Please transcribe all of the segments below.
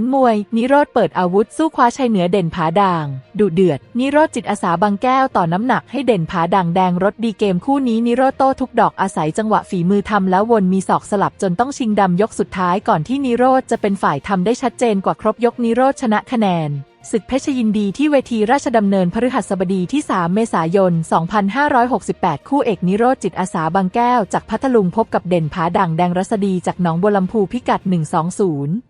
ลมวย นิโรธเปิดอาวุธสู้คว้าชัยเหนือเด่นผาด่าง ดุเดือด นิโรธจิตอาสาบางแก้วต่อน้ำหนักให้เด่นผาด่างแดงรถดีเกมคู่นี้นิโรธโต้ทุกดอกอาศัยจังหวะฝีมือทำแล้ววนมีศอกสลับจนต้องชิงดำยกสุดท้ายก่อนที่นิโรธจะเป็นฝ่ายทำได้ชัดเจนกว่าครบยกนิโรธชนะคะแนน ศึกเพชรยินดีที่เวทีราชดำเนินพฤหัสบดีที่ 3 เมษายน 2568 คู่เอกนิโรธจิตอาสาบางแก้ว จากพัทลุงพบกับเด่นผาด่างแดงรัศดีจากหนองบัวลำพูพิกัด 120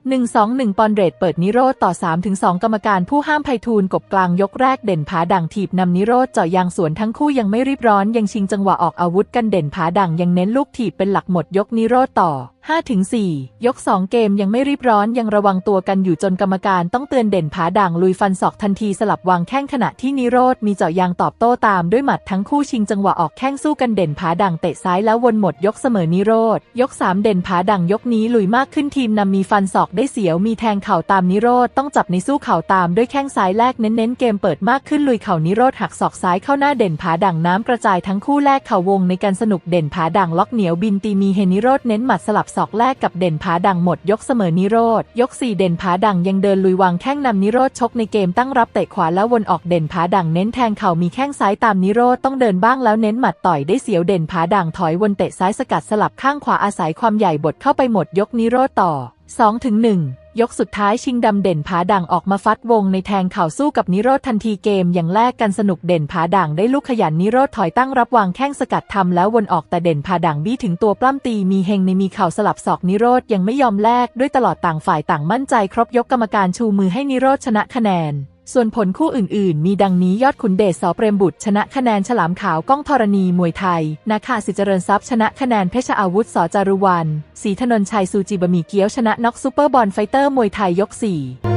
121 ปอนด์เรทเปิดนิโรธต่อ 3-2 กรรมการผู้ห้ามไพฑูรย์กบกลางยกแรกเด่นผาด่างถีบนำนิโรธเจาะยางสวนทั้งคู่ยังไม่รีบร้อนยังชิงจังหวะออกอาวุธกันเด่นผาด่างยังเน้นลูกถีบเป็นหลักหมดยกนิโรธต่อ5-4 ยก 2 เกมยังไม่รีบร้อนยังระวังตัวกันอยู่จนกรรมการต้องเตือนเด่นผาด่างลุยฟันศอกทันทีสลับวางแข้งขณะที่นิโรธมีเจาะยางตอบโต้ตามด้วยหมัดทั้งคู่ชิงจังหวะออกแข้งสู้กันเด่นผาด่างเตะซ้ายแล้ววนหมดยกเสมอนิโรธยก 3 เด่นผาด่างยกนี้ลุยมากขึ้นทีมนำมีฟันศอกได้เสียวมีแทงเข่าตามนิโรธต้องจับในสู้เข่าตามด้วยแข้งซ้ายแรกเน้นๆเกมเปิดมากขึ้นลุยเข่านิโรธหักศอกซ้ายเข้าหน้าเด่นผาด่างน้ำกระจายทั้งคู่แลกเข่าวงในการสนุกเด่นผาด่างล็อกเหนียวบินตีมีเฮนิโรธเน้นหมัดสลับศอกแลกกับเด่นผาดังหมดยกเสมอนิโรธยก 4 เด่นผาดังยังเดินลุยวางแข้งนำนิโรธชกในเกมตั้งรับเตะขวาแล้ววนออกเด่นผาดังเน้นแทงเข่ามีแข้งซ้ายตามนิโรธต้องเดินบ้างแล้วเน้นหมัดต่อยได้เสียวเด่นผาดังถอยวนเตะซ้ายสกัดสลับข้างขวาอาศัยความใหญ่บดเข้าไปหมดยกนิโรธต่อ2ถึง1 ยกสุดท้ายชิงดำเด่นผาด่างออกมาฟัดวงในแทงเข่าสู้กับนิโรธทันทีเกมอย่างแรกกันสนุกเด่นผาด่างได้ลูกขยันนิโรธถอยตั้งรับวางแข้งสกัดทำแล้ววนออกแต่เด่นผาด่างบี้ถึงตัวปล้ำตีมีเฮงในมีเข่าสลับศอกนิโรธยังไม่ยอมแลกด้วยตลอดต่างฝ่ายต่างมั่นใจครบยกกรรมการชูมือให้นิโรธชนะคะแนน ส่วนผลคู่อื่นๆ มีดังนี้ยอดขุนเดชสอเปรมบุตร ชนะคะแนนฉลามขาวก้องธรณีมวยไทย นาคาสิเจริญทรัพย์ชนะคะแนนเพชรอาวุธสอจารุวันศรีถนนชัยซูจิบะหมี่เกี๊ยวชนะน็อกซูเปอร์บอลไฟเตอร์มวยไทยยก4